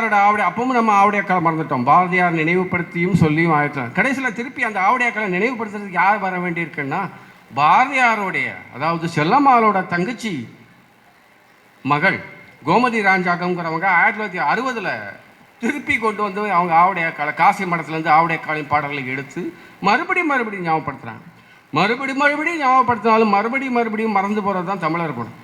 பாரதியாரோட ஆவடி அப்பவும் நம்ம ஆவடியாக்களை மறந்துட்டோம். பாரதியார் நினைவுபடுத்தியும் சொல்லியும் ஆயிட்டோம் கடைசியில் திருப்பி அந்த ஆவடியாக்களை நினைவுபடுத்துறதுக்கு யார் வர வேண்டியிருக்குன்னா பாரதியாருடைய அதாவது செல்லம்மாளோட தங்கச்சி மகள் கோமதி ராஞ்சாக்கங்கிறவங்க ஆயிரத்தி தொள்ளாயிரத்தி அறுபதில் திருப்பி கொண்டு வந்து அவங்க ஆவடையாக்கால காசி மடத்துலேருந்து ஆவடையாக்காலின் பாடல்களை எடுத்து மறுபடியும் மறுபடியும் ஞாபகப்படுத்துகிறாங்க மறுபடியும் மறுபடியும் ஞாபகப்படுத்தினாலும் மறுபடியும் மறுபடியும் மறந்து போகிறது தான் தமிழர் குணம்.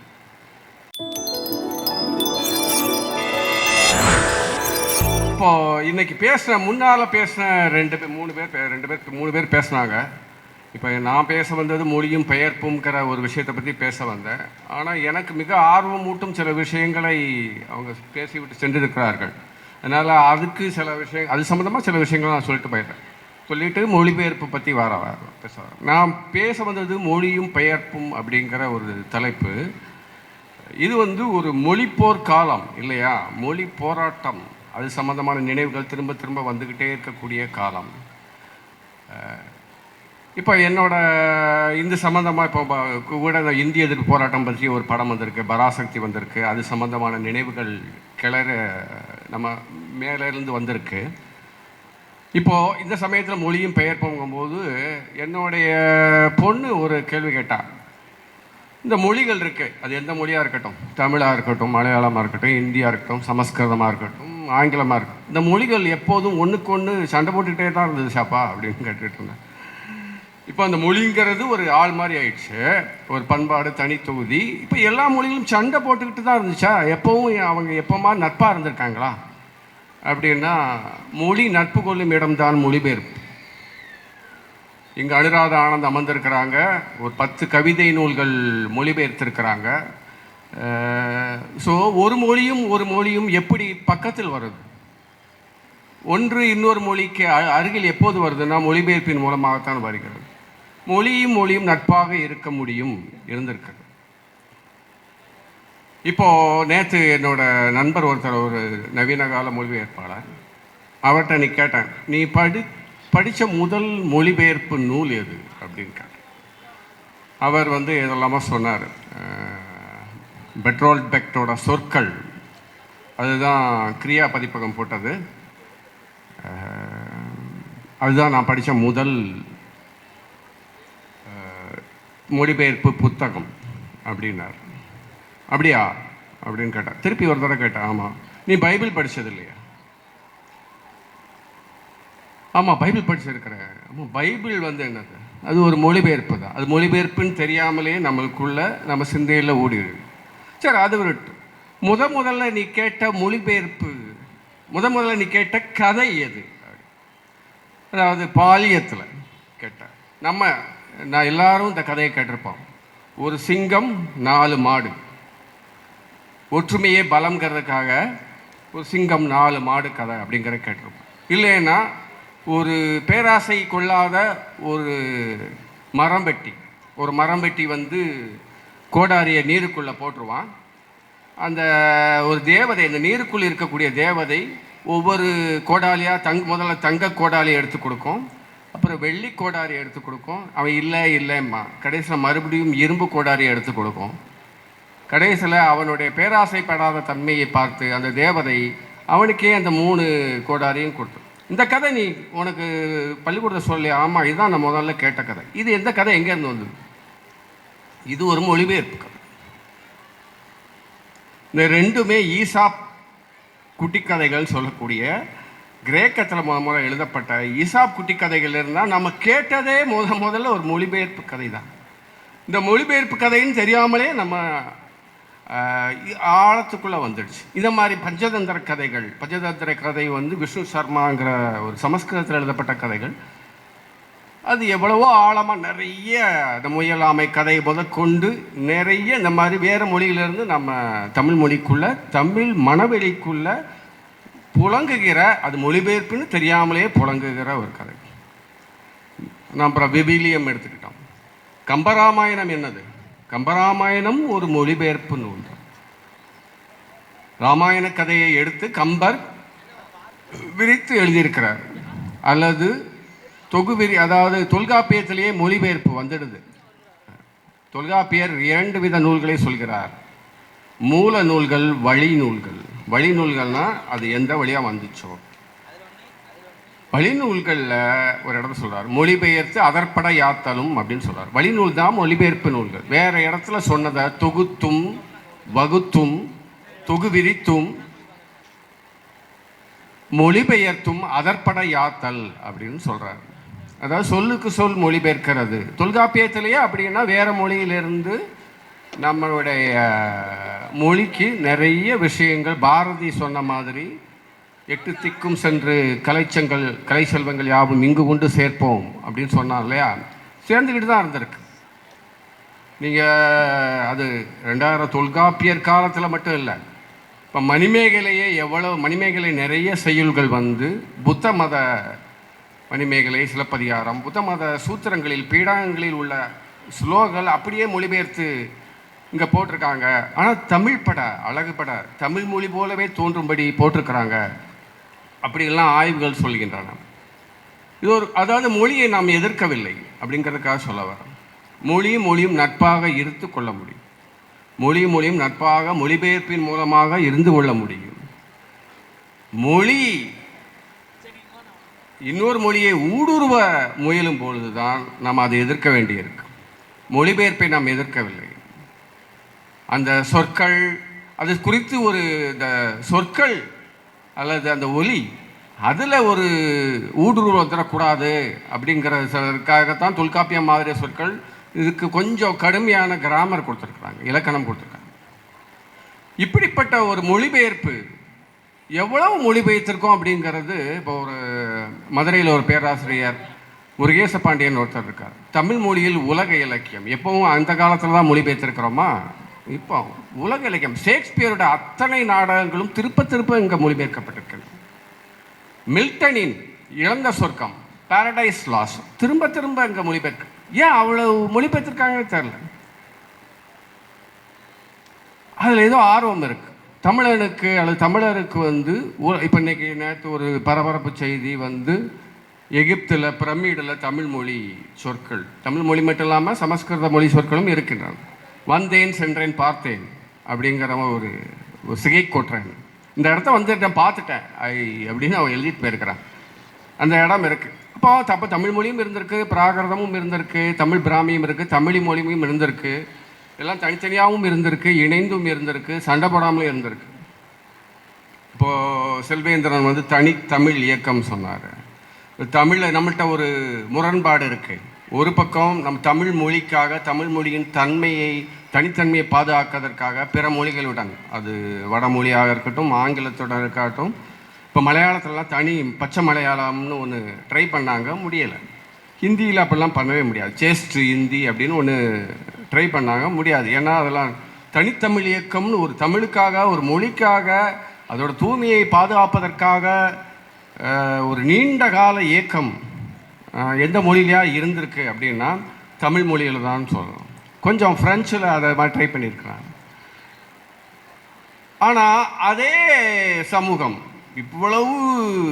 இப்போ இன்னைக்கு பேசின முன்னால் பேசின ரெண்டு பேர் மூணு பேர் பே- ரெண்டு பேர் மூணு பேர் பேசினாங்க. இப்போ நான் பேச வந்தது மொழியும் பெயர்ப்புங்கிற ஒரு விஷயத்தை பற்றி பேச வந்தேன். ஆனால் எனக்கு மிக ஆர்வமூட்டும் சில விஷயங்களை அவங்க பேசிவிட்டு சென்றிருக்கிறார்கள். அதனால் அதுக்கு சில விஷயம் அது சம்மந்தமாக சில விஷயங்களை நான் சொல்லிட்டு போயிடுறேன். சொல்லிட்டு மொழிபெயர்ப்பு பற்றி வர வர- பேச வரேன். நான் பேச வந்தது மொழியும் பெயர்ப்பும் அப்படிங்கிற ஒரு தலைப்பு. இது வந்து ஒரு மொழிப்போர் காலம் இல்லையா? மொழி போராட்டம். அது சம்மந்தமான நினைவுகள் திரும்ப திரும்ப வந்துக்கிட்டே இருக்கக்கூடிய காலம். இப்போ என்னோட இந்த சம்மந்தமாக இப்போ கூட இந்த இந்திய எதிர்ப்பு போராட்டம் பற்றி ஒரு படம் வந்திருக்கு பராசக்தி வந்திருக்கு. அது சம்மந்தமான நினைவுகள் கிளற நம்ம மேலேருந்து வந்திருக்கு. இப்போது இந்த சமயத்தில் மொழியும் பெயர் போகும்போது என்னுடைய பொண்ணு ஒரு கேள்வி கேட்டால் இந்த மொழிகள் இருக்குது அது எந்த மொழியாக இருக்கட்டும்? தமிழாக இருக்கட்டும் மலையாளமாக இருக்கட்டும் இந்தியாக இருக்கட்டும் சமஸ்கிருதமாக இருக்கட்டும் ஆங்கிலமாக இருக்கும். இந்த மொழிகள் எப்போதும் ஒன்றுக்கு ஒன்று சண்டை போட்டுக்கிட்டே தான் இருந்தது சாப்பா அப்படின்னு கேட்டுக்கிட்டு இருந்தேன். இப்போ அந்த மொழிங்கிறது ஒரு ஆள் மாதிரி ஆயிடுச்சு. ஒரு பண்பாடு தனித்தொகுதி இப்போ எல்லா மொழிகளும் சண்டை போட்டுக்கிட்டு தான் இருந்துச்சா? எப்போவும் அவங்க எப்போமா நட்பாக இருந்திருக்காங்களா? அப்படின்னா மொழி நட்பு கொள்ளும் இடம்தான் மொழிபெயர்ப்பு. இங்கே அனுராத ஆனந்த் அமர்ந்திருக்கிறாங்க. ஒரு பத்து கவிதை நூல்கள் மொழிபெயர்த்திருக்கிறாங்க. ஸோ ஒரு மொழியும் ஒரு மொழியும் எப்படி பக்கத்தில் வருது? ஒன்று இன்னொரு மொழிக்கு அ- அருகில் எப்போது வருதுன்னா மொழிபெயர்ப்பின் மூலமாகத்தான் வருகிறது. மொழியும் மொழியும் நட்பாக இருக்க முடியும் இருந்திருக்கிறது. இப்போ நேற்று என்னோட நண்பர் ஒருத்தர் ஒரு நவீன கால மொழிபெயர்ப்பாளர். அவர்கிட்ட நீ கேட்டேன் நீ படி படித்த முதல் மொழிபெயர்ப்பு நூல் எது? அப்படின்னு கேட்டேன். அவர் வந்து இதெல்லாமா சொன்னார். பெட்ரோல் பெக்டோட சொற்கள். அதுதான் கிரியா பதிப்பகம் போட்டது. அதுதான் நான் படித்த முதல் மொழிபெயர்ப்பு புத்தகம் அப்படின்னார். அப்படியா? அப்படின்னு கேட்டேன் திருப்பி ஒரு தடவை கேட்டேன். ஆமாம் நீ பைபிள் படித்தது இல்லையா? ஆமாம் பைபிள் படிச்சிருக்கிறேன். ஆமாம் பைபிள் வந்து என்னது? அது ஒரு மொழிபெயர்ப்பு தான். அது மொழிபெயர்ப்புன்னு தெரியாமலே நம்மளுக்குள்ள நம்ம சிந்தையில் ஓடிடுது. சரி அது விட்டு முத முதல்ல நீ கேட்ட மொழிபெயர்ப்பு முத முதல்ல நீ கேட்ட கதை எது? அதாவது பாலியத்தில் கேட்டேன் நம்ம நான் எல்லாரும் இந்த கதையை கேட்டிருப்போம். ஒரு சிங்கம் நாலு மாடு. ஒற்றுமையே பலம்ங்கிறதுக்காக ஒரு சிங்கம் நாலு மாடு கதை அப்படிங்கிற கேட்டிருப்போம். இல்லைன்னா ஒரு பேராசை கொள்ளாத ஒரு மரம் வெட்டி ஒரு மரம் வெட்டி வந்து கோடாரியை நீருக்குள்ளே போட்டுருவான். அந்த ஒரு தேவதை அந்த நீருக்குள் இருக்கக்கூடிய தேவதை ஒவ்வொரு கோடாலியாக தங் முதல்ல தங்க கோடாலி எடுத்து கொடுக்கும். அப்புறம் வெள்ளி கோடாரி எடுத்து கொடுக்கும். அவன் இல்லை இல்லைம்மா. கடைசியில் மறுபடியும் இரும்பு கோடாரி எடுத்து கொடுக்கும். கடைசியில் அவனுடைய பேராசைப்படாத தன்மையை பார்த்து அந்த தேவதை அவனுக்கே அந்த மூணு கோடாரியும் கொடுத்து. இந்த கதை நீ உனக்கு பள்ளிக்கூடத்தை சொல்லி ஆமாம் இதுதான் நான் முதல்ல கேட்ட கதை. இது எந்த கதை? எங்கேருந்து வந்தது? இது ஒரு மொழிபெயர்ப்பு கதை இந்த ரெண்டுமே ஈசாப் குட்டிக்கதைகள் சொல்லக்கூடிய கிரேக்கத்தில் முத முதல்ல எழுதப்பட்ட ஈசாப் குட்டிக்கதைகள் இருந்தால் நம்ம கேட்டதே முத முதல்ல ஒரு மொழிபெயர்ப்பு கதை தான் இந்த மொழிபெயர்ப்பு கதைன்னு தெரியாமலே நம்ம ஆழத்துக்குள்ளே வந்துடுச்சு. இந்த மாதிரி பஞ்சதந்திர கதைகள் பஞ்சதந்திர கதை வந்து விஷ்ணு சர்மாங்கிற ஒரு சமஸ்கிருதத்தில் எழுதப்பட்ட கதைகள். அது எவ்வளவோ ஆழமாக நிறைய இந்த முயலாமை கதை முதற்கொண்டு நிறைய இந்த மாதிரி வேறு மொழியிலேருந்து நம்ம தமிழ் மொழிக்குள்ள தமிழ் மனவெளிக்குள்ள புழங்குகிற அது மொழிபெயர்ப்புன்னு தெரியாமலே புழங்குகிற ஒரு கதை. நான் அப்புறம் விபிலியம் எடுத்துக்கிட்டோம். கம்பராமாயணம் என்னது? கம்பராமாயணம் ஒரு மொழிபெயர்ப்பு நூல். ராமாயண கதையை எடுத்து கம்பர் விரித்து எழுதியிருக்கிறார். அல்லது தொகுவிரி அதாவது தொல்காப்பியத்திலேயே மொழிபெயர்ப்பு வந்துடுது. தொல்காப்பியர் இரண்டு வித நூல்களை சொல்கிறார். மூல நூல்கள் வழி நூல்கள். வழிநூல்கள்னா அது எந்த வழியாக வந்துச்சோ. வழிநூல்களில் ஒரு இடத்துல சொல்கிறார் மொழிபெயர்த்து அதற்பட யாத்தலும் அப்படின்னு சொல்கிறார் வழிநூல் தான் மொழிபெயர்ப்பு நூல்கள். வேறு இடத்துல சொன்னதை தொகுத்தும் வகுத்தும் தொகுவிரித்தும் மொழிபெயர்த்தும் அதற்பட யாத்தல் அப்படின்னு சொல்கிறார் அதாவது சொல்லுக்கு சொல் மொழிபெயர்க்கிறது. தொல்காப்பியத்திலேயே அப்படின்னா வேறு மொழியிலிருந்து நம்மளுடைய மொழிக்கு நிறைய விஷயங்கள் பாரதி சொன்ன மாதிரி எட்டு திக்கும் சென்று கலைச்சங்கள் கலை செல்வங்கள் யாவும் இங்கு கொண்டு சேர்ப்போம் அப்படின்னு சொன்னார் இல்லையா? சேர்ந்துக்கிட்டு தான் இருந்திருக்கு. நீங்கள் அது ரெண்டாயிரம் தொல்காப்பியர் காலத்தில் மட்டும் இல்லை இப்போ மணிமேகலையே எவ்வளோ மணிமேகலை நிறைய செய்யுள்கள் வந்து புத்த மத மணிமேகலை சிலப்பதிகாரம் புத்த மத சூத்திரங்களில் பீடாங்கங்களில் உள்ள ஸ்லோகங்கள் அப்படியே மொழிபெயர்த்து இங்கே போட்டிருக்காங்க. ஆனால் தமிழ் பட அழகு பட தமிழ் மொழி போலவே தோன்றும்படி போட்டிருக்கிறாங்க. அப்படியெல்லாம் ஆய்வுகள் சொல்கின்றன. இது ஒரு அதாவது மொழியை நாம் எதிர்க்கவில்லை அப்படிங்கிறதுக்காக சொல்ல வரோம் மொழியும் மொழியும் நட்பாக இருந்து கொள்ள முடியும். மொழியும் மொழியும் நட்பாக மொழிபெயர்ப்பின் மூலமாக இருந்து கொள்ள முடியும். மொழி இன்னொரு மொழியை ஊடுருவ முயலும் பொழுதுதான் நாம் அதை எதிர்க்க வேண்டியிருக்கு. மொழிபெயர்ப்பை நாம் எதிர்க்கவில்லை. அந்த சொற்கள் அது குறித்து ஒரு இந்த சொற்கள் அல்லது அந்த ஒலி அதில் ஒரு ஊடுருவ தரக்கூடாது அப்படிங்கிறதுக்காகத்தான் தொல்காப்பியம் மாதிரி சொற்கள் இதுக்கு கொஞ்சம் கடுமையான கிராமர் கொடுத்துருக்குறாங்க இலக்கணம் கொடுத்துருக்காங்க. இப்படிப்பட்ட ஒரு மொழிபெயர்ப்பு எவ்வளவு மொழிபெயர்த்திருக்கோம் அப்படிங்கிறது இப்போ ஒரு மதுரையில் ஒரு பேராசிரியர் முருகேச பாண்டியன் ஒருத்தர் இருக்கார். தமிழ் மொழியில் உலக இலக்கியம். எப்பவும் அந்த காலத்தில் தான் மொழிபெயர்த்திருக்கிறோமா? இப்போ உலக இலக்கியம். ஷேக்ஸ்பியரோட அத்தனை நாடகங்களும் திருப்ப திருப்ப இங்கே மொழிபெயர்க்கப்பட்டிருக்கு. மில்டனின் இழந்த சொர்க்கம் பாரடைஸ் லாஸ் திரும்ப திரும்ப இங்கே மொழிபெயர்க்க. ஏன் அவ்வளவு மொழிபெயர்த்திருக்காங்கன்னு தெரில அதில் ஏதோ ஆர்வம் இருக்குது தமிழனுக்கு அல்லது தமிழருக்கு வந்து இப்போ இன்னைக்கு நேற்று ஒரு பரபரப்பு செய்தி வந்து எகிப்தில் பிரமிடில் தமிழ் மொழி சொற்கள். தமிழ் மொழி மட்டும் இல்லாமல் சமஸ்கிருத மொழி சொற்களும் இருக்கின்றன. வந்தேன் சென்றேன் பார்த்தேன் அப்படிங்கிற ஒரு ஒரு சிகை கொட்டுறேன். இந்த இடத்த வந்து நான் பார்த்துட்டேன். ஐ அப்படின்னு அவன் எழுதிட்டு போயிருக்கிறான். அந்த இடம் இருக்குது அப்போ தப்ப தமிழ் மொழியும் இருந்திருக்கு பிராகிருதமும் இருந்திருக்கு தமிழ் பிராமியும் இருக்குது தமிழ் மொழியும் இருந்திருக்கு. எல்லாம் தனித்தனியாகவும் இருந்திருக்கு இணைந்தும் இருந்திருக்கு சண்டை போடாமலும் இருந்திருக்கு. இப்போது செல்வேந்திரன் வந்து தனி தமிழ் இயக்கம் சொன்னார். தமிழில் நம்மள்கிட்ட ஒரு முரண்பாடு இருக்குது ஒரு பக்கம் நம் தமிழ் மொழிக்காக தமிழ் மொழியின் தன்மையை தனித்தன்மையை பாதுகாக்கிறதுக்காக பிற மொழிகளுடன் அது வடமொழியாக இருக்கட்டும் ஆங்கிலத்துடன் இருக்கட்டும் இப்போ மலையாளத்துலலாம் தனி பச்சை மலையாளம்னு ஒன்று ட்ரை பண்ணாங்க முடியலை. ஹிந்தியில் அப்படிலாம் பண்ணவே முடியாது. சேஸ்ட் ஹிந்தி அப்படின்னு ஒன்று ட்ரை பண்ணாங்க முடியாது. ஏன்னா அதெல்லாம் தனித்தமிழ் இயக்கம்னு ஒரு தமிழுக்காக ஒரு மொழிக்காக அதோட தூய்மையை பாதுகாப்பதற்காக ஒரு நீண்ட கால இயக்கம் எந்த மொழியிலையாக இருந்திருக்கு அப்படின்னா தமிழ் மொழியில் தான் சொல்லணும். கொஞ்சம் ஃப்ரெஞ்சில் அதை மாதிரி ட்ரை பண்ணியிருக்கிறாங்க. ஆனால் அதே சமூகம் இவ்வளவு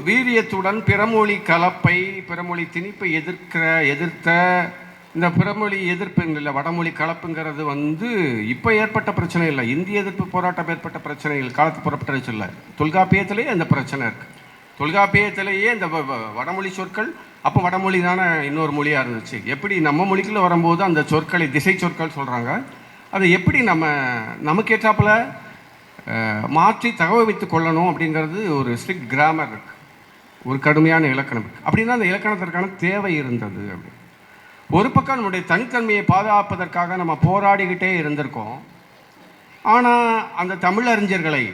வீரியத்துடன் பிறமொழி கலப்பை பிறமொழி திணிப்பை எதிர்க்கிற எதிர்த்த இந்த பிறமொழி எதிர்ப்பு இல்லை வடமொழி கலப்புங்கிறது வந்து இப்போ ஏற்பட்ட பிரச்சனை இல்லை. இந்திய எதிர்ப்பு போராட்டம் ஏற்பட்ட பிரச்சனைகள் காலத்து புறப்பட்டு இல்லை. தொல்காப்பியத்திலேயே அந்த பிரச்சனை இருக்குது தொல்காப்பியத்திலேயே இந்த வடமொழி சொற்கள் அப்போ வடமொழி தானே இன்னொரு மொழியாக இருந்துச்சு. எப்படி நம்ம மொழிக்குள்ள வரும்போது அந்த சொற்களை திசை சொற்கள் சொல்கிறாங்க அதை எப்படி நம்ம நமக்கு ஏற்றாப்புல மாற்றி தகவமைத்து கொள்ளணும் அப்படிங்கிறது ஒரு ஸ்ட்ரிக்ட் கிராமர் இருக்குது ஒரு கடுமையான இலக்கணம் இருக்குது அப்படின்னா அந்த இலக்கணத்திற்கான தேவை இருந்தது அப்படி ஒரு பக்கம் நம்முடைய தனித்தன்மையை பாதுகாப்பதற்காக நம்ம போராடிக்கிட்டே இருந்திருக்கோம். ஆனால் அந்த தமிழறிஞர்களை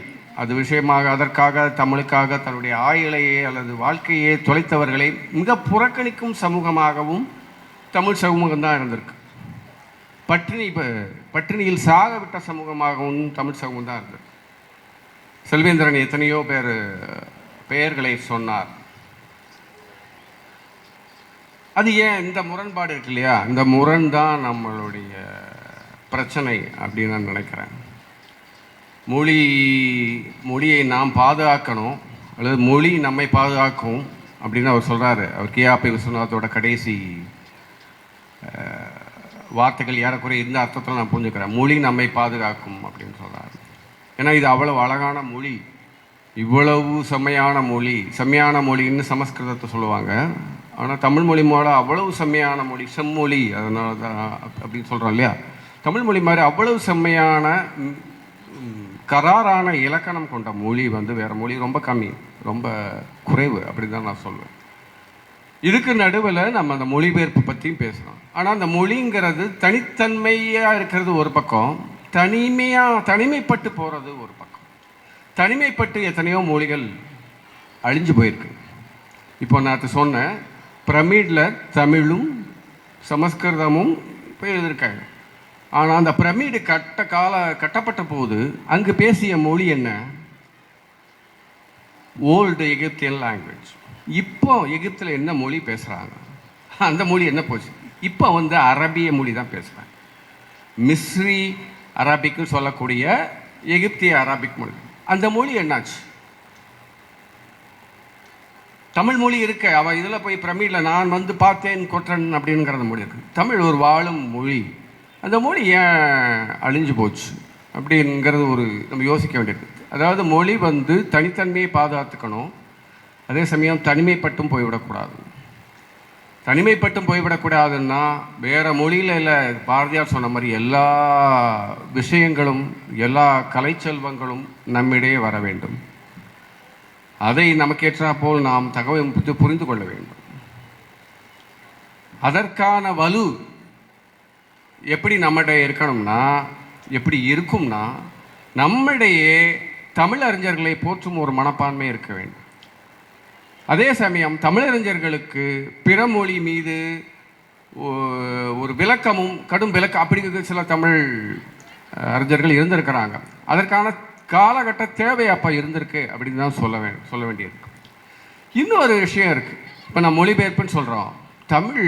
அது விஷயமாக அதற்காக தமிழுக்காக தன்னுடைய ஆயுளையே அல்லது வாழ்க்கையே தொலைத்தவர்களை மிக புறக்கணிக்கும் சமூகமாகவும் தமிழ் சமூகம் தான் இருந்திருக்கு. பட்டினி இப்போ பட்டினியில் சாக விட்ட சமூகமாகவும் தமிழ் சமூகம் தான் இருந்திருக்கு. செல்வேந்திரன் எத்தனையோ பேர் பெயர்களை சொன்னார். அது ஏன் இந்த முரண்பாடு இருக்கு இல்லையா? இந்த முரண் தான் நம்மளுடைய பிரச்சனை அப்படின்னு நான் நினைக்கிறேன். மொழி மொழியை நாம் பாதுகாக்கணும். அல்லது மொழி நம்மை பாதுகாக்கும் அப்படின்னு அவர் சொல்கிறாரு அவர் கேஆபி விஸ்வநாதோட கடைசி வார்த்தைகள் ஏறக்குறைய இந்த அர்த்தத்தில் நான் புரிஞ்சுக்கிறேன். மொழி நம்மை பாதுகாக்கும் அப்படின்னு சொல்கிறாரு ஏன்னா இது அவ்வளவு அழகான மொழி. இவ்வளவு செம்மையான மொழி. செம்மையான மொழின்னு சமஸ்கிருதத்தை சொல்லுவாங்க. ஆனால் தமிழ் மொழி மேலே அவ்வளவு செம்மையான மொழி செம்மொழி அதனால தான் அப்படின்னு சொல்கிறோம் இல்லையா? தமிழ் மொழி மாதிரி அவ்வளவு செம்மையான கராரான இலக்கணம் கொண்ட மொழி வந்து வேறு மொழி ரொம்ப கம்மி ரொம்ப குறைவு அப்படி தான் நான் சொல்வேன். இதுக்கு நடுவில் நம்ம அந்த மொழிபெயர்ப்பு பற்றியும் பேசுகிறோம் ஆனால் அந்த மொழிங்கிறது தனித்தன்மையாக இருக்கிறது ஒரு பக்கம் தனிமையாக தனிமைப்பட்டு போகிறது ஒரு பக்கம். தனிமைப்பட்டு எத்தனையோ மொழிகள் அழிஞ்சு போயிருக்கு. இப்போ நான் சொன்னேன் பிரமிடில் தமிழும் சமஸ்கிருதமும் இப்போ எழுதியிருக்காங்க. ஆனால் அந்த பிரமிடு கட்ட கால கட்டப்பட்ட போது அங்கு பேசிய மொழி என்ன? ஓல்டு எகிப்தியன் லாங்குவேஜ் இப்போ எகிப்தில் என்ன மொழி பேசுகிறாங்க அந்த மொழி என்ன போச்சு? இப்போ வந்து அரபிய மொழி தான் பேசுகிறாங்க மிஸ்ரி அரபிக்குன்னு சொல்லக்கூடிய எகிப்திய அரபிக் மொழி. அந்த மொழி என்னாச்சு? தமிழ் மொழி இருக்க அவள் இதில் போய் பிரமிழில் நான் வந்து பார்த்தேன் கொற்றன் அப்படிங்கிறத மொழி இருக்கு. தமிழ் ஒரு வாழும் மொழி. அந்த மொழி ஏன் அழிஞ்சு போச்சு? அப்படிங்கிறது ஒரு நம்ம யோசிக்க வேண்டியது அதாவது மொழி வந்து தனித்தன்மையை பாதுகாத்துக்கணும். அதே சமயம் தனிமைப்பட்டும் போய்விடக்கூடாது. தனிமைப்பட்டும் போய்விடக்கூடாதுன்னா வேறு மொழியில் இல்லை பாரதியார் சொன்ன மாதிரி எல்லா விஷயங்களும் எல்லா கலைச்செல்வங்களும் நம்மிடையே வர வேண்டும். அதை நமக்கேற்றா போல் நாம் தகவல் புரிந்து- கொள்ள வேண்டும். அதற்கான வலு எப்படி நம்மகிட்ட இருக்கணும்னா எப்படி இருக்கும்னா நம்மிடையே தமிழறிஞர்களை போற்றும் ஒரு மனப்பான்மை இருக்க வேண்டும். அதே சமயம் தமிழறிஞர்களுக்கு பிற மொழி மீது ஒரு விளக்கமும் கடும் விளக்கம் அப்படி சில தமிழ் அறிஞர்கள் இருந்திருக்கிறாங்க. அதற்கான காலகட்ட தேவை அப்போ இருந்திருக்கு அப்படின்னு தான் சொல்ல வே சொல்ல வேண்டியிருக்கு. இன்னொரு விஷயம் இருக்குது இப்போ நான் மொழிபெயர்ப்புன்னு சொல்கிறோம் தமிழ்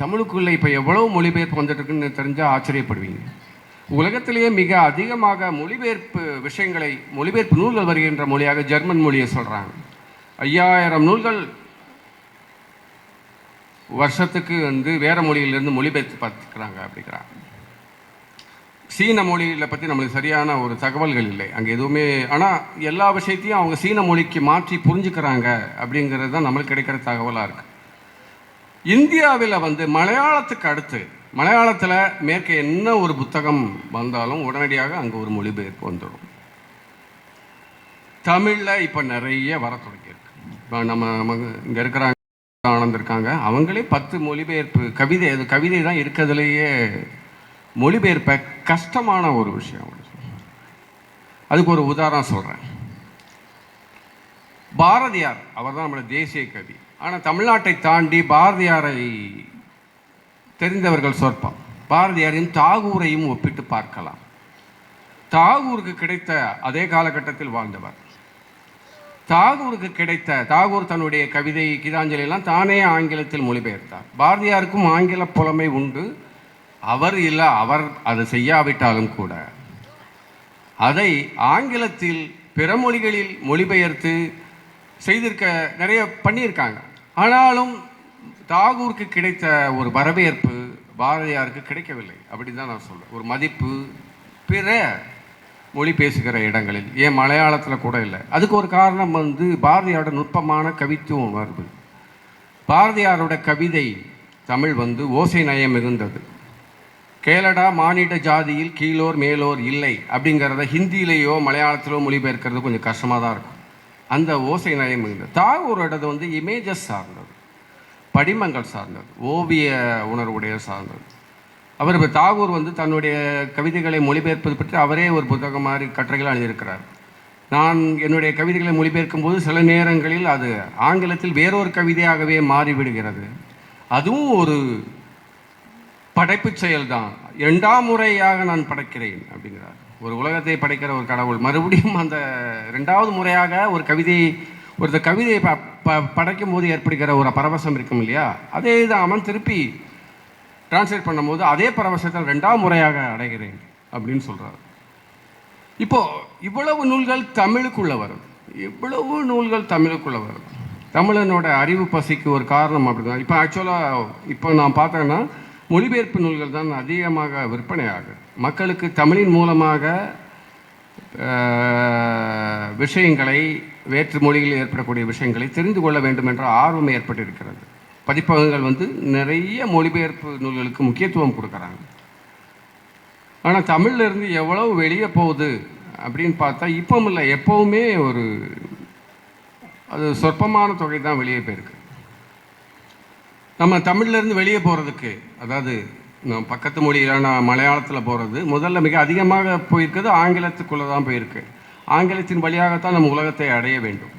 தமிழுக்குள்ளே இப்போ எவ்வளோ மொழிபெயர்ப்பு வந்துட்டுருக்குன்னு தெரிஞ்சால் ஆச்சரியப்படுவீங்க. உலகத்திலேயே மிக அதிகமாக மொழிபெயர்ப்பு விஷயங்களை மொழிபெயர்ப்பு நூல்கள் வருகின்ற மொழியாக ஜெர்மன் மொழியை சொல்கிறாங்க ஐயாயிரம் நூல்கள் வருஷத்துக்கு வந்து வேறு மொழியிலிருந்து மொழிபெயர்த்து பார்த்துக்கிறாங்க அப்படிங்கிறாங்க. சீன மொழியில் பற்றி நம்மளுக்கு சரியான ஒரு தகவல்கள் இல்லை. அங்கே எதுவுமே ஆனால் எல்லா விஷயத்தையும் அவங்க சீன மொழிக்கு மாற்றி புரிஞ்சுக்கிறாங்க அப்படிங்கிறது தான் நம்மளுக்கு கிடைக்கிற தகவலாக இருக்குது இந்தியாவில் வந்து மலையாளத்துக்கு அடுத்து மலையாளத்தில் மேற்கே என்ன ஒரு புத்தகம் வந்தாலும் உடனடியாக அங்கே ஒரு மொழிபெயர்ப்பு வந்துடும். தமிழில் இப்போ நிறைய வர தொடங்கியிருக்கு. இப்போ நம்ம நமக்கு இங்கே இருக்கிறாங்க ஆனந்திருக்காங்க. அவங்களே பத்து மொழிபெயர்ப்பு கவிதை அது கவிதை தான் இருக்கிறதுலையே மொழிபெயர்ப்ப கஷ்டமான ஒரு விஷயம் அதுக்கு ஒரு உதாரணம் சொல்கிறேன் பாரதியார் அவர் தான் நம்மளோட தேசிய கவி. ஆனால் தமிழ்நாட்டை தாண்டி பாரதியாரை தெரிந்தவர்கள் சொற்பம். பாரதியாரையும் தாகூரையும் ஒப்பிட்டு பார்க்கலாம். தாகூருக்கு கிடைத்த அதே காலகட்டத்தில் வாழ்ந்தவர். தாகூருக்கு கிடைத்த தாகூர் தன்னுடைய கவிதை கீதாஞ்சலியெல்லாம் தானே ஆங்கிலத்தில் மொழிபெயர்த்தார். பாரதியாருக்கும் ஆங்கில புலமை உண்டு. அவர் இல்லை அவர் அது செய்யாவிட்டாலும் கூட. அதை ஆங்கிலத்தில் பிற மொழிகளில் மொழிபெயர்த்து செய்திருக்க நிறைய பண்ணியிருக்காங்க. ஆனாலும் தாகூருக்கு கிடைத்த ஒரு வரவேற்பு பாரதியாருக்கு கிடைக்கவில்லை. அப்படின்னு தான் நான் சொல்கிறேன் ஒரு மதிப்பு பிற மொழி பேசுகிற இடங்களில். ஏன் மலையாளத்தில் கூட இல்லை. அதுக்கு ஒரு காரணம் வந்து பாரதியாரோட நுட்பமான கவித்துவம் வருது. பாரதியாரோட கவிதை தமிழ் வந்து ஓசை நயம் மிகுந்தது கேளடா மானிட ஜாதியில் கீழோர் மேலோர் இல்லை அப்படிங்கிறத ஹிந்தியிலேயோ மலையாளத்திலோ மொழிபெயர்க்கிறது கொஞ்சம் கஷ்டமாக தான் இருக்கும். அந்த ஓசை நயம் தாகூரோடது வந்து இமேஜஸ் சார்ந்தது. படிமங்கள் சார்ந்தது. ஓவிய உணர்வுடைய சார்ந்தது. அவர் இப்போ தாகூர் வந்து தன்னுடைய கவிதைகளை மொழிபெயர்ப்பது பற்றி அவரே ஒரு புத்தகம் மாதிரி கட்டுரைகள் எழுதியிருக்கிறார். நான் என்னுடைய கவிதைகளை மொழிபெயர்க்கும் போது சில நேரங்களில் அது ஆங்கிலத்தில் வேறொரு கவிதையாகவே மாறிவிடுகிறது. அதுவும் ஒரு படைப்பு செயல்தான். இரண்டாம் முறையாக நான் படைக்கிறேன் அப்படிங்கிறார். ஒரு உலகத்தை படைக்கிற ஒரு கடவுள். மறுபடியும் அந்த ரெண்டாவது முறையாக ஒரு கவிதையை ஒரு கவிதையை ப ப- படைக்கும் போது ஏற்படுகிற ஒரு பரவசம் இருக்கும் இல்லையா? அதே தான் அவன் திருப்பி டிரான்ஸ்லேட் பண்ணும்போது அதே பரவசத்தை ரெண்டாம் முறையாக அடைகிறேன் அப்படின்னு சொல்கிறார் இப்போ இவ்வளவு நூல்கள் தமிழுக்குள்ள வரும். இவ்வளவு நூல்கள் தமிழுக்குள்ள வரும். தமிழனோட அறிவு பசிக்கு ஒரு காரணம் அப்படிதான் இப்போ ஆக்சுவலாக இப்போ நான் பார்த்தேன்னா மொழிபெயர்ப்பு நூல்கள் தான் அதிகமாக விற்பனை மக்களுக்கு தமிழின் மூலமாக விஷயங்களை வேற்று மொழிகளில் ஏற்படக்கூடிய விஷயங்களை தெரிந்து கொள்ள வேண்டும் என்ற ஆர்வம் ஏற்பட்டிருக்கிறது. பதிப்பகங்கள் வந்து நிறைய மொழிபெயர்ப்பு நூல்களுக்கு முக்கியத்துவம் கொடுக்குறாங்க. ஆனால் தமிழ்ல இருந்து எவ்வளவு வெளியே போகுது அப்படின்னு பார்த்தா இப்பவும் இல்லை. எப்போவுமே ஒரு அது சொற்பமான தொகை தான் வெளியே போயிருக்கு. நம்ம தமிழ்ல இருந்து வெளியே போகிறதுக்கு அதாவது நம்ம பக்கத்து மொழியிலான மலையாளத்தில் போகிறது முதல்ல மிக அதிகமாக போயிருக்கிறது ஆங்கிலத்துக்குள்ளே தான் போயிருக்கு. ஆங்கிலத்தின் வழியாகத்தான் நம்ம உலகத்தை அடைய வேண்டும்.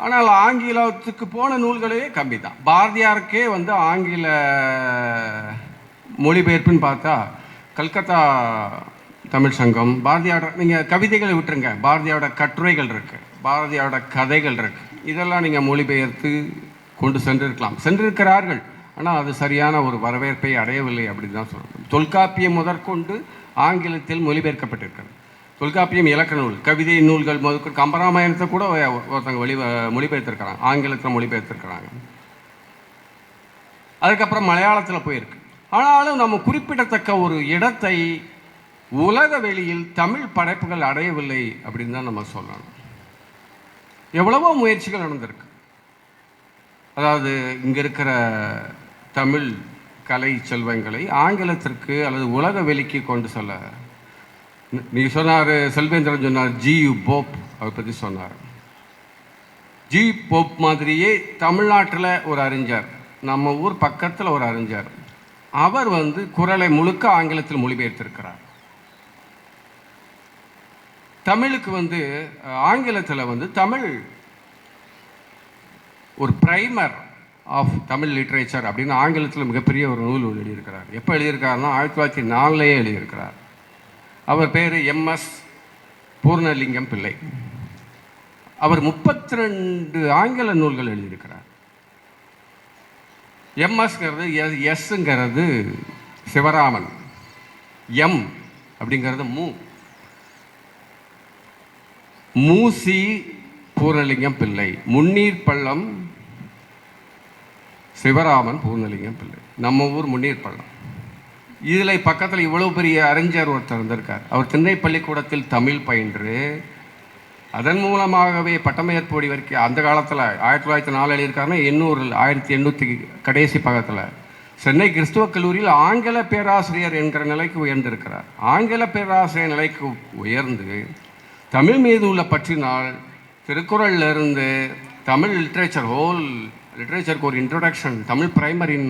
ஆனால் ஆங்கிலத்துக்கு போன நூல்களே கம்மி தான் பாரதியாருக்கே வந்து ஆங்கில மொழிபெயர்ப்புன்னு பார்த்தா கல்கத்தா தமிழ் சங்கம் பாரதியாரோட நீங்கள் கவிதைகளை விட்டுருங்க. பாரதியாரோட கட்டுரைகள் இருக்குது பாரதியாரோட கதைகள் இருக்குது இதெல்லாம் நீங்கள் மொழிபெயர்த்து கொண்டு சென்றிருக்கலாம். சென்றிருக்கிறார்கள். ஆனால் அது சரியான ஒரு வரவேற்பை அடையவில்லை அப்படின்னு தான் சொல்லணும் தொல்காப்பியம் முதற்கொண்டு ஆங்கிலத்தில் மொழிபெயர்க்கப்பட்டிருக்கிறது. தொல்காப்பியம் இலக்கண நூல் கவிதை நூல்கள் முதற்கொண்டு கம்பராமாயணத்தை கூட ஒருத்தங்க வெளி மொழிபெயர்த்திருக்கிறாங்க. ஆங்கிலத்தில் மொழிபெயர்த்திருக்கிறாங்க. அதுக்கப்புறம் மலையாளத்தில் போயிருக்கு. ஆனாலும் நம்ம குறிப்பிடத்தக்க ஒரு இடத்தை உலக வெளியில் தமிழ் படைப்புகள் அடையவில்லை அப்படின்னு தான் நம்ம சொல்லணும். எவ்வளவோ முயற்சிகள் நடந்திருக்கு. அதாவது இங்கே இருக்கிற தமிழ் கலை செல்வங்களை ஆங்கிலத்திற்கு அல்லது உலக வெளிக்கு கொண்டு செல்ல. நீ சொன்னார் செல்வேந்திரன் சொன்னார் ஜி யு போப் அவர் பற்றி சொன்னார். ஜி போப் மாதிரியே தமிழ்நாட்டில் ஒரு அறிஞர் நம்ம ஊர் பக்கத்தில் ஒரு அறிஞர். அவர் வந்து குரலை முழுக்க ஆங்கிலத்தில் மொழிபெயர்த்திருக்கிறார். தமிழுக்கு வந்து ஆங்கிலத்தில் வந்து தமிழ் ஒரு பிரைமர் ஆஃப் தமிழ் லிட்ரேச்சர் அப்படின்னு ஆங்கிலத்தில் மிகப்பெரிய ஒரு நூல் எழுதியிருக்கிறார். எப்போ எழுதியிருக்காருன்னா ஆயிரத்தி தொள்ளாயிரத்தி நாலுலேயே எழுதியிருக்கிறார். அவர் பேர் எம்எஸ் பூர்ணலிங்கம் பிள்ளை. அவர் முப்பத்தி ரெண்டு ஆங்கில நூல்கள் எழுதியிருக்கிறார். எம்எஸ்ங்கிறது எஸ்ங்கிறது சிவராமன். எம் அப்படிங்கிறது மூ. மூசி பூர்ணலிங்கம் பிள்ளை. முன்னீர் பள்ளம் சிவராமன் பூர்ணலிங்கம் பிள்ளை. நம்ம ஊர் முன்னேற்பள்ளம் இதில் பக்கத்தில் இவ்வளோ பெரிய அறிஞர் ஒருத்தர் இருந்திருக்கார். அவர் திண்ணை பள்ளிக்கூடத்தில் தமிழ் பயின்று அதன் மூலமாகவே பட்டமையற்போடி வரைக்கும் அந்த காலத்தில் ஆயிரத்தி தொள்ளாயிரத்தி நாலு எழுதியிருக்காருன்னா எண்ணூரில் ஆயிரத்தி எண்ணூற்றி கடைசி பக்கத்தில். சென்னை கிறிஸ்துவ கல்லூரியில் ஆங்கில பேராசிரியர் என்கிற நிலைக்கு உயர்ந்திருக்கிறார். ஆங்கில பேராசிரியர் நிலைக்கு உயர்ந்து தமிழ் மீது உள்ள பற்றினால் திருக்குறளிலிருந்து தமிழ் லிட்ரேச்சர் ஹோல் லிட்ரேச்சருக்கு ஒரு இன்ட்ரொடக்ஷன் தமிழ் பிரைமரின்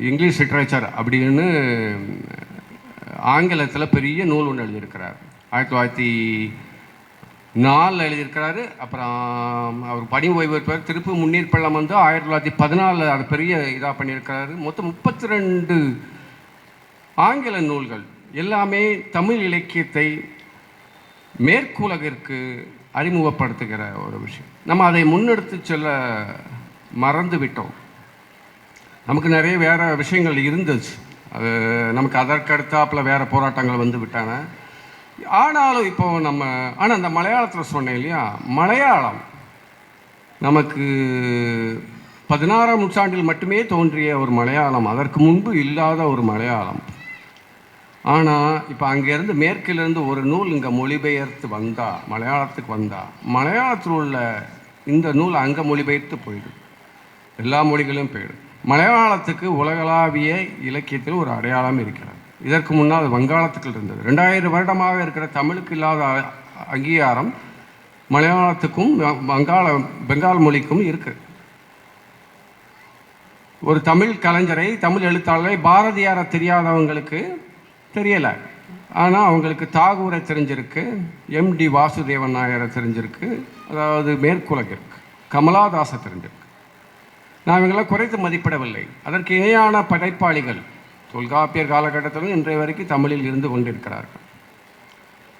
இங்கிலீஷ் லிட்ரேச்சர் அப்படின்னு ஆங்கிலத்தில் பெரிய நூல் ஒன்று எழுதியிருக்கிறார். ஆயிரத்தி தொள்ளாயிரத்தி நாலில் எழுதியிருக்கிறாரு. அப்புறம் அவர் பணி ஓய்வு பெற்றார் திருப்பு முன்னீர் பள்ளம் வந்து ஆயிரத்தி தொள்ளாயிரத்தி பதினாலில் அது பெரிய இதாக பண்ணியிருக்கிறாரு. மொத்தம் முப்பத்தி ரெண்டு ஆங்கில நூல்கள். எல்லாமே தமிழ் இலக்கியத்தை மேற்குலகிற்கு அறிமுகப்படுத்துகிற ஒரு விஷயம். நம்ம அதை முன்னெடுத்து செல்ல மறந்து விட்டோம் நமக்கு நிறைய வேறு விஷயங்கள் இருந்துச்சு. அது நமக்கு அதற்கு அடுத்தாப்பில் வேறு போராட்டங்கள் வந்து விட்டாங்க ஆனாலும் இப்போ நம்ம ஆனால் அந்த மலையாளத்தில் சொன்னேன் இல்லையா? மலையாளம் நமக்கு பதினாறாம் நூற்றாண்டில் மட்டுமே தோன்றிய ஒரு மலையாளம். அதற்கு முன்பு இல்லாத ஒரு மலையாளம். ஆனால் இப்போ அங்கேருந்து மேற்கிலிருந்து ஒரு நூல் இங்கே மொழிபெயர்த்து வந்தா மலையாளத்துக்கு வந்தா மலையாளத்தில் உள்ள இந்த நூல் அங்கே மொழிபெயர்த்து போயிடும். எல்லா மொழிகளும் போயிடும். மலையாளத்துக்கு உலகளாவிய இலக்கியத்தில் ஒரு அடையாளம் இருக்கிறது. இதற்கு முன்னால் வங்காளத்துக்கு இருந்தது. ரெண்டாயிரம் வருடமாக இருக்கிற தமிழுக்கு இல்லாத அங்கீகாரம் மலையாளத்துக்கும் வங்காள பெங்கால் மொழிக்கும் இருக்கு. ஒரு தமிழ் கலைஞரை தமிழ் எழுத்தாளரை பாரதியாரை தெரியாதவங்களுக்கு தெரியலை. ஆனால் அவங்களுக்கு தாகூரை தெரிஞ்சிருக்கு எம்டி வாசுதேவன் நாயரை தெரிஞ்சிருக்கு அதாவது மேற்குலகிற்கு கமலாதாசை தெரிஞ்சிருக்கு. நான் இவங்களாம் குறைத்து மதிப்பிடவில்லை. அதற்கு இணையான படைப்பாளிகள் தொல்காப்பியர் காலகட்டத்திலும் இன்றைய வரைக்கும் தமிழில் இருந்து கொண்டிருக்கிறார்கள்.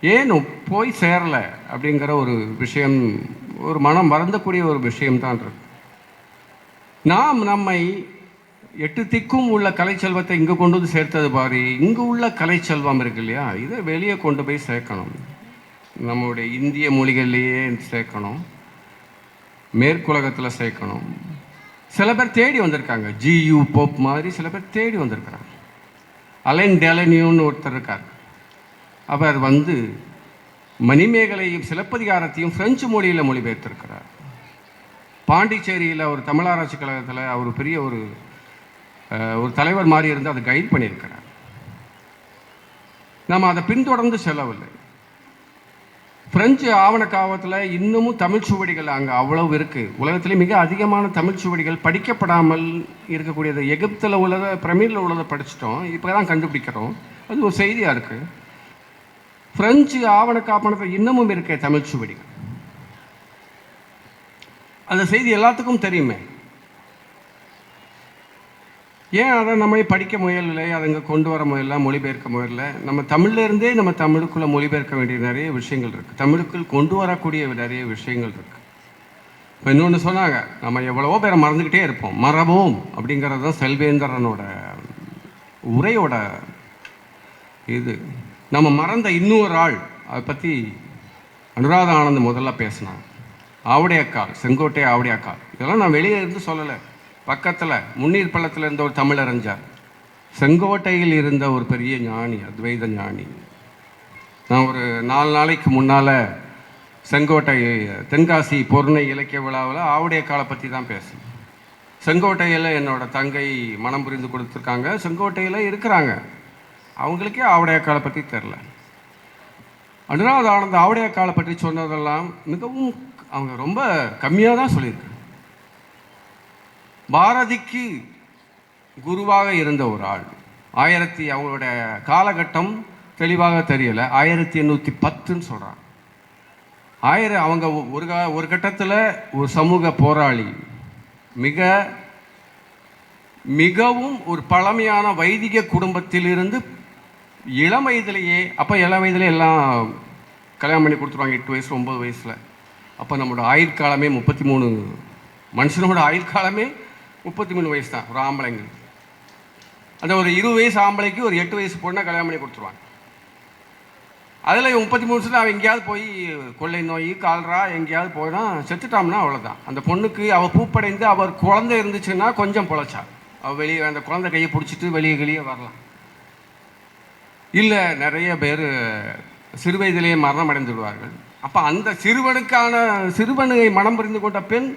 ஏன் போய் சேரலை அப்படிங்கிற ஒரு விஷயம் ஒரு மனம் மறந்தக்கூடிய ஒரு விஷயம்தான் இருக்கு. நாம் நம்மை எட்டு திக்கும் உள்ள கலைச்செல்வத்தை இங்கே கொண்டு வந்து சேர்த்தது பாரு. இங்கே உள்ள கலைச்செல்வம் இருக்கு இல்லையா? இதை வெளியே கொண்டு போய் சேர்க்கணும். நம்முடைய இந்திய மொழிகள்லேயே சேர்க்கணும். மேற்குலகத்தில் சேர்க்கணும். சில பேர் தேடி வந்திருக்காங்க. ஜியு போப் மாதிரி சில பேர் தேடி வந்திருக்கிறாங்க. அலைன் டெலனியூன்னு ஒருத்தர் இருக்கார். அவர் வந்து மணிமேகலையும் சிலப்பதிகாரத்தையும் பிரெஞ்சு மொழியில் மொழிபெயர்த்திருக்கிறார். பாண்டிச்சேரியில் ஒரு தமிழாராய்ச்சி கழகத்தில் அவர் பெரிய ஒரு ஒரு தலைவர் மாதிரி இருந்து அதை கைட் பண்ணியிருக்கிறார். நம்ம அதை பின்தொடர்ந்து செல்லவில்லை. பிரெஞ்சு ஆவணக்காவத்தில் இன்னமும் தமிழ் சுவடிகள் அங்கே அவ்வளவு இருக்குது உலகத்திலே மிக அதிகமான தமிழ் சுவடிகள் படிக்கப்படாமல் இருக்கக்கூடியது. எகிப்தில் உள்ளதை பிரமிடில் உள்ளதை படிச்சிட்டோம். இப்போ தான் கண்டுபிடிக்கிறோம். அது ஒரு செய்தியாக இருக்குது பிரெஞ்சு ஆவணக்காப்பணத்தில் இன்னமும் இருக்கே தமிழ் சுவடிகள். அந்த செய்தி எல்லாத்துக்கும் தெரியுமே. ஏன் அதை நம்ம படிக்க முயலலை அதை இங்கே கொண்டு வர முயல மொழிபெயர்க்க முயல நம்ம தமிழ்லேருந்தே நம்ம தமிழுக்குள்ள மொழிபெயர்க்க வேண்டிய நிறைய விஷயங்கள் இருக்குது தமிழுக்குள் கொண்டு வரக்கூடிய நிறைய விஷயங்கள் இருக்குது இப்போ இன்னொன்று சொன்னாங்க நம்ம எவ்வளவோ பேரை மறந்துக்கிட்டே இருப்போம். மறவோம் அப்படிங்கிறது தான் செல்வேந்திரனோட உரையோட இது. நம்ம மறந்த இன்னொரு ஆள் அதை பற்றி அனுராதா ஆனந்த் முதல்ல பேசினாங்க. ஆவுடையக்கால் செங்கோட்டை ஆவுடையக்கால் இதெல்லாம் நான் வெளியே இருந்து சொல்லலை. பக்கத்தில் முன்னீர் பள்ளத்தில் இருந்த ஒரு தமிழறிஞர். செங்கோட்டையில் இருந்த ஒரு பெரிய ஞானி அத்வைத ஞானி. நான் ஒரு நாலு நாளைக்கு முன்னால் செங்கோட்டை தென்காசி பொருணை இலக்கிய விழாவில் ஆவுடையக்காலை பற்றி தான் பேசுகிறேன் செங்கோட்டையில் என்னோடய தங்கை மனம் புரிந்து கொடுத்துருக்காங்க. செங்கோட்டையில் இருக்கிறாங்க. அவங்களுக்கே ஆவுடையக்காலை பற்றி தெரில அனுராதானந்த ஆனந்த் ஆவுடையக்காலை பற்றி சொன்னதெல்லாம் மிகவும் அவங்க ரொம்ப கம்மியாக தான் சொல்லியிருக்காங்க. பாரதிக்கு குருவாக இருந்த ஒரு ஆள். ஆயிரத்தி அவங்களோட காலகட்டம் தெளிவாக தெரியலை. ஆயிரத்தி எண்ணூற்றி பத்துன்னு சொல்கிறாங்க ஆயிரம் அவங்க ஒரு கா ஒரு கட்டத்தில் ஒரு சமூக போராளி. மிக மிகவும் ஒரு பழமையான வைதிக குடும்பத்திலிருந்து இளம் வயதிலேயே அப்போ இளம் வயதிலே எல்லாம் கல்யாணம் பண்ணி கொடுத்துருவாங்க எட்டு வயசு ஒம்பது வயசில். அப்போ நம்மளோட ஆயுட்காலமே முப்பத்தி மூணு மனுஷனோட ஆயுட்காலமே முப்பத்தி மூணு வயசு தான் ஒரு ஆம்பளைங்க அந்த ஒரு இருபது வயசு ஆம்பளைக்கு ஒரு எட்டு வயசு பொண்ணை கல்யாணம் பண்ணி கொடுத்துருவாங்க. அதில் முப்பத்தி மூணு வருஷத்தில் அவன் எங்கேயாவது போய் கொள்ளை நோய் கால்ரா எங்கேயாவது போயினா செத்துட்டாம்னா அவ்வளோதான் அந்த பொண்ணுக்கு அவள் பூப்படைந்து அவர் குழந்தை இருந்துச்சுன்னா கொஞ்சம் பொழைச்சா. அவள் வெளியே அந்த குழந்தை கையை பிடிச்சிட்டு வெளியே வெளியே வரலாம். இல்லை நிறைய பேர் சிறு வயதிலேயே மரணம் அடைந்துவிடுவார்கள். அப்போ அந்த சிறுவனுக்கான சிறுவனை மனம் புரிந்து கொண்ட பெண்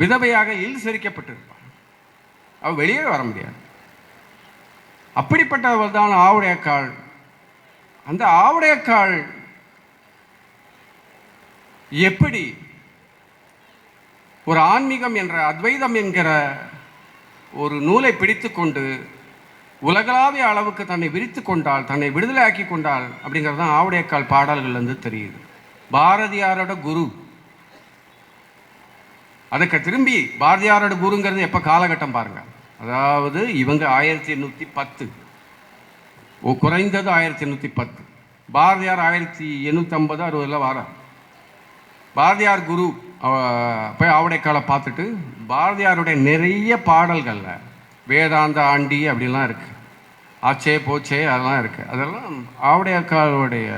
விதவையாக இல் செரிக்கப்பட்டிருப்பாள். அவள் வெளியே வர முடியாது. அப்படிப்பட்டவள் தான் ஆவுடையக்காள். அந்த ஆவுடையக்காள் எப்படி ஒரு ஆன்மீகம் என்ற அத்வைதம் என்கிற ஒரு நூலை பிடித்துக்கொண்டு உலகளாவிய அளவுக்கு தன்னை விரித்து கொண்டால் தன்னை விடுதலை ஆக்கி கொண்டால் அப்படிங்கிறது தான் ஆவுடையக்கால் பாடல்கள்லேருந்து தெரியுது. பாரதியாரோட குரு. அதுக்கு திரும்பி பாரதியாரோட குருங்கிறது எப்போ காலகட்டம் பாருங்கள் அதாவது இவங்க ஆயிரத்தி எண்ணூற்றி பத்து. ஓ குறைந்தது ஆயிரத்தி எண்ணூற்றி பத்து. பாரதியார் ஆயிரத்தி எண்ணூற்றம்பது அறுபதில் வாரார். பாரதியார் குரு போய் ஆவடைக்காலை பார்த்துட்டு பாரதியாருடைய நிறைய பாடல்களில் வேதாந்த ஆண்டி அப்படிலாம் இருக்குது ஆச்சே போச்சே அதெல்லாம் இருக்குது அதெல்லாம் ஆவுடையக்காலுடைய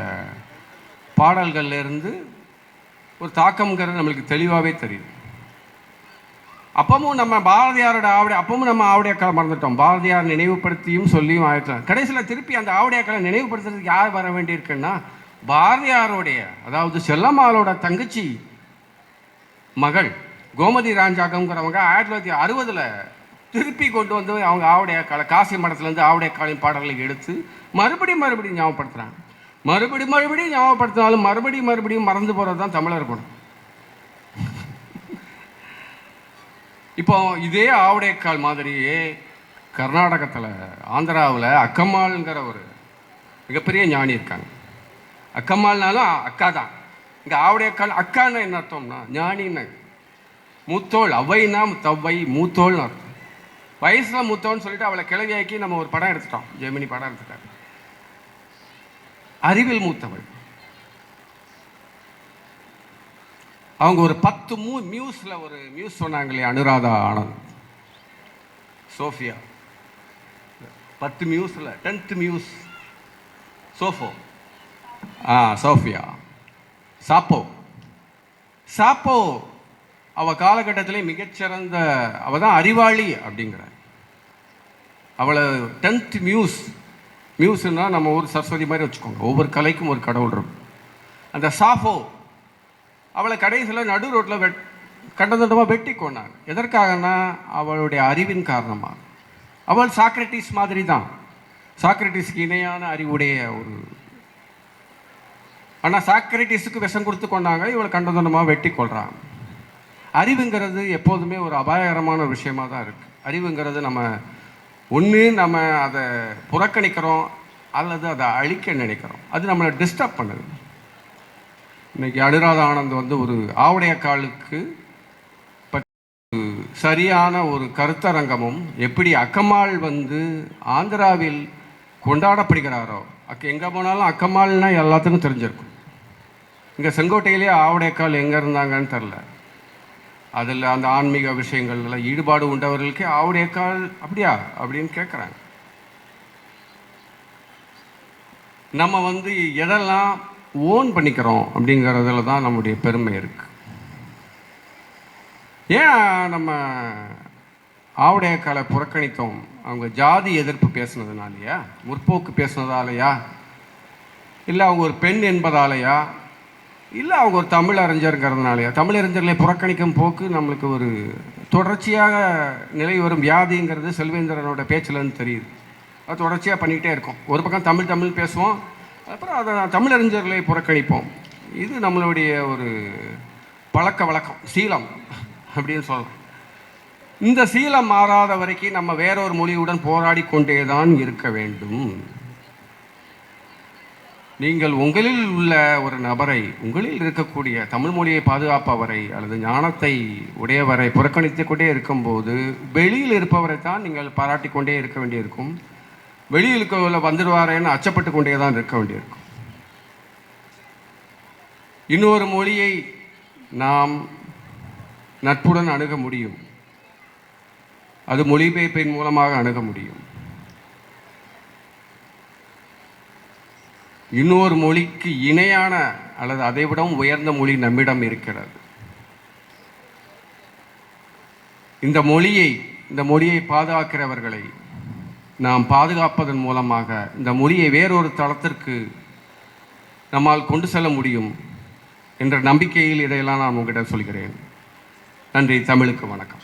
பாடல்கள்லேருந்து ஒரு தாக்கம்ங்கிறது நம்மளுக்கு தெளிவாகவே தெரியுது. அப்பவும் நம்ம பாரதியாரோட ஆவடை அப்பவும் நம்ம ஆவடியாக்களை மறந்துட்டோம். பாரதியார் நினைவுபடுத்தியும் சொல்லியும் ஆயிரத்தி கடைசியில் திருப்பி அந்த ஆவடியாக்களை நினைவுபடுத்துறதுக்கு யார் வர வேண்டியிருக்குன்னா பாரதியாரோடைய அதாவது செல்லம்மாளோட தங்கச்சி மகள் கோமதி ராஞ்சாக்கங்கிறவங்க ஆயிரத்தி தொள்ளாயிரத்தி அறுபதில் திருப்பி கொண்டு வந்து அவங்க ஆவுடைய காசி மடத்துலேருந்து ஆவடையாக்காலின் பாடல்களை எடுத்து மறுபடியும் மறுபடியும் ஞாபகப்படுத்துகிறாங்க மறுபடியும் மறுபடியும் ஞாபகப்படுத்தினாலும் மறுபடியும் மறுபடியும் மறந்து போகிறது தான் தமிழர் குணம். இப்போ இதே ஆவுடையக்கால் மாதிரியே கர்நாடகத்தில் ஆந்திராவில் அக்கம்மாள்ங்கிற ஒரு மிகப்பெரிய ஞானி இருக்காங்க. அக்கம்மாள்னாலும் அக்கா தான் இங்கே ஆவுடையக்கால் அக்கான்னு என்ன அர்த்தம்னா ஞானின்னு. மூத்தோள் அவைனா தவ்வை மூத்தோள்னு அர்த்தம். வயசில் மூத்தோன்னு சொல்லிட்டு அவளை கிளவியாக்கி நம்ம ஒரு படம் எடுத்துட்டோம். ஜெமினி படம் எடுத்துட்டாங்க அறிவில் மூத்தவள். அவங்க ஒரு பத்து மூ மியூஸில் ஒரு மியூஸ் சொன்னாங்க இல்லையா அனுராதா ஆனந்த். சோஃபியா. பத்து மியூஸில் டென்த் மியூஸ் சோஃபோ. ஆ சோஃபியா. சாப்போ. சாப்போ அவள் காலகட்டத்திலே மிகச்சிறந்த அவள் தான் அறிவாளி அப்படிங்கிற அவளை டென்த் மியூஸ் மியூஸ்னால் நம்ம ஊர் சரஸ்வதி மாதிரி வச்சுக்கோங்க. ஒவ்வொரு கலைக்கும் ஒரு கடவுள் இருக்கும். அந்த சாஃபோ அவளை கடைசியில் நடு ரோட்டில் வெட் கண்டதண்டமாக வெட்டி கொண்டாங்க எதற்காகனா அவளுடைய அறிவின் காரணமாக. அவள் சாக்ரட்டிஸ் மாதிரி தான் சாக்ரட்டிஸ்க்கு இணையான அறிவுடைய ஒரு ஆனால் சாக்ரட்டிஸுக்கு விஷம் கொடுத்து கொண்டாங்க இவளை கண்டதண்டமாக வெட்டி கொள்கிறாங்க அறிவுங்கிறது எப்போதுமே ஒரு அபாயகரமான ஒரு விஷயமா தான் இருக்குது அறிவுங்கிறது நம்ம ஒன்று நம்ம அதை புறக்கணிக்கிறோம் அல்லது அதை அழிக்க நினைக்கிறோம். அது நம்மளை டிஸ்டர்ப் பண்ணுது. இன்னைக்கு அனுராதா ஆனந்த் வந்து ஒரு ஆவுடையக்காலுக்கு சரியான ஒரு கருத்தரங்கமும் எப்படி அக்கம்மாள் வந்து ஆந்திராவில் கொண்டாடப்படுகிறாரோ அக்க எங்கே போனாலும் அக்கம்மாள்னா எல்லாத்துக்கும் தெரிஞ்சிருக்கும். இங்கே செங்கோட்டையிலே ஆவுடையக்கால் எங்கே இருந்தாங்கன்னு தெரில. அதில் அந்த ஆன்மீக விஷயங்கள்ல ஈடுபாடு உண்டவர்களுக்கே ஆவுடையக்கால் அப்படியா? அப்படின்னு கேட்குறாங்க நம்ம வந்து எதெல்லாம் ஓன் பண்ணிக்கிறோம் அப்படிங்கிறதுல தான் நம்முடைய பெருமை இருக்குது ஏன் நம்ம ஆவுடையக்காலை புறக்கணித்தோம். அவங்க ஜாதி எதிர்ப்பு பேசுனதுனாலயா? முற்போக்கு பேசுனதாலையா? இல்லை அவங்க ஒரு பெண் என்பதாலையா? இல்லை அவங்க ஒரு தமிழ் அறிஞருங்கிறதுனாலயா? தமிழ் அறிஞர்களை புறக்கணிக்கும் போக்கு நம்மளுக்கு ஒரு தொடர்ச்சியாக நிலை வரும். வியாதிங்கிறது செல்வேந்திரனோட பேச்சிலன்னு தெரியுது. அது தொடர்ச்சியாக பண்ணிக்கிட்டே இருக்கும். ஒரு பக்கம் தமிழ் தமிழ் பேசுவோம். அப்புறம் அதை தமிழறிஞர்களை புறக்கணிப்போம். இது நம்மளுடைய ஒரு பழக்க வழக்கம் சீலம் அப்படின்னு சொல்லலாம் இந்த சீலம் மாறாத வரைக்கும் நம்ம வேறொரு மொழியுடன் போராடி கொண்டே தான் இருக்க வேண்டும். நீங்கள் உங்களில் உள்ள ஒரு நபரை உங்களில் இருக்கக்கூடிய தமிழ் மொழியை பாதுகாப்பவரை அல்லது ஞானத்தை உடையவரை புறக்கணித்து கொண்டே இருக்கும்போது வெளியில் இருப்பவரை தான் நீங்கள் பாராட்டி கொண்டே இருக்க வேண்டியிருக்கும். வெளியில் வந்துடுவாரேன்னு அச்சப்பட்டு கொண்டே தான் இருக்க வேண்டியிருக்கும். இன்னொரு மொழியை நாம் நட்புடன் அணுக முடியும். அது மொழிபெயர்ப்பின் மூலமாக அணுக முடியும். இன்னொரு மொழிக்கு இணையான அல்லது அதைவிடவும் உயர்ந்த மொழி நம்மிடம் இருக்கிறது. இந்த மொழியை இந்த மொழியை பாதுகாக்கிறவர்களை நாம் பாதுகாப்பதன் மூலமாக இந்த மொழியை வேறொரு தளத்திற்கு நம்மால் கொண்டு செல்ல முடியும் என்ற நம்பிக்கையில் இதையெல்லாம் நான் உங்களிடம் சொல்கிறேன். நன்றி தமிழுக்கு வணக்கம்.